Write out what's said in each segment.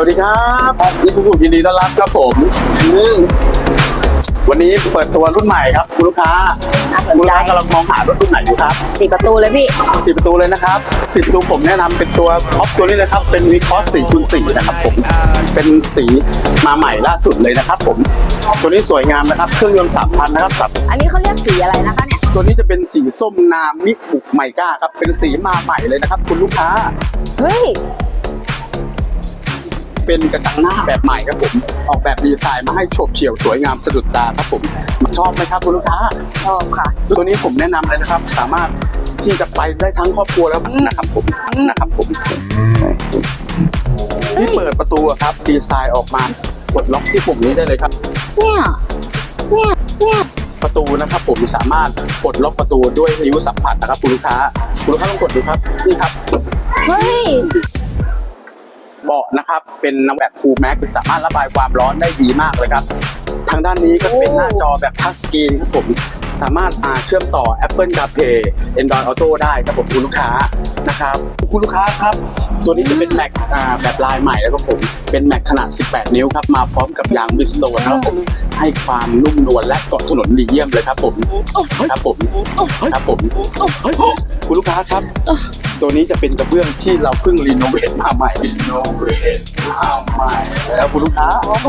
วัสดีครับนี่คือสุยินดีต้อนรับครับผมอืมวันนี้เปิดตัวรุ่นใหม่ครับคุณลูกค้าน่าสนคุณลูกใจค้ากำลังมองหารถรุ่นไหนอยู่ครับสี่ประตูเลยพี่ สี่ประตูเลยนะครับสี่ประตูผมแนะนำเป็นตัวท็อปตัวนี้เลยครับ เป็นวีคอสสี่คูณสี่นะครับผม เป็นสีมาใหม่ล่าสุดเลยนะครับผม ตัวนี้สวยงามนะครับ เครื่องยนต์สามพันนะครับกับ อันนี้เขาเรียกสีอะไรนะคะเนี่ย ตัวนี้จะเป็นสีส้มนามิบุกไมก้าครับ เป็นสีมาใหม่เลยนะครับ คุณลูกค้า เฮ้ย เป็นกระจังหน้าแบบใหม่ครับผม ออกแบบดีไซน์มาให้โฉบเฉี่ยวสวยงามสะดุดตาครับผม ชอบไหมครับคุณลูกค้า ชอบค่ะ ตัวนี้ผมแนะนำเลยนะครับ สามารถที่จะไปได้ทั้งครอบครัวแล้วนะครับผมนะครับผม ที่เปิดประตูอะครับดีไซน์ออกมากดล็อกที่ปุ่มนี้ได้เลยครับ เนี่ย เนี่ย เนี่ย ประตูนะครับผมสามารถกดล็อกประตูด้วยนิ้วสัมผัสนะครับคุณลูกค้า คุณลูกค้าลองกดดูครับนี่ครับ เฮ้ย เบาะนะครับ เป็นน้ำแบบฟูลแม็กสามารถระบายความร้อนได้ดีมากเลยครับ ทางด้านนี้ก็เป็นหน้าจอแบบทัชสกรีนครับผมสามารถาเชื่อมต่อ Apple CarPlay Android Auto ได้ครับผมคุณลูกค้านะครับ คุณลูกค้าครับ ตัวนี้จะเป็นแม็กอ่าแบบลายใหม่แล้วครับผม เป็นแม็กขนาด 18 นิ้วครับ มาพร้อมกับยางบิสโตนนะครับผม ให้ความนุ่มนวลและเกาะถนนดีเยี่ยมเลยครับผม ครับผม ครับผมเฮ้ยคุณลูกค้าครับ ตัวนี้จะเป็นกระเบื้องที่เราเพิ่งรีโนเวทมาใหม่ รีโนเวทมาใหม่แล้วคุณลูกค้าโอ้โห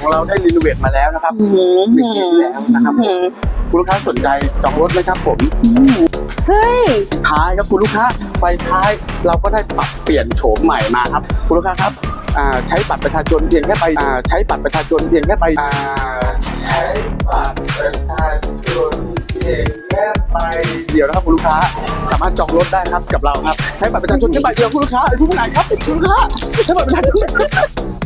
ของเราได้รีโนเวทมาแล้วนะครับอื้อหือหนึ่งปีที่แล้วนะครับผมคุณลูกค้าสนใจจองรถไหมครับผม เฮ้ยท้ายครับคุณลูกค้าไฟท้ายเราก็ได้ปรับเปลี่ยนโฉมใหม่มาครับคุณลูกค้าครับใช้บัตรประชาชนเพียงแค่ไปใช้บัตรประชาชนเพียงแค่ไปใช้บัตรประชาชนเพียงแค่ไปเดียวนะครับคุณลูกค้าสามารถจองรถได้ครับกับเราครับ ใช้บัตรประชาชนแค่ใบเดียวคุณลูกค้าไอ้ผู้ไหารครับคุณลูกค้าใช้บัตรประชาชน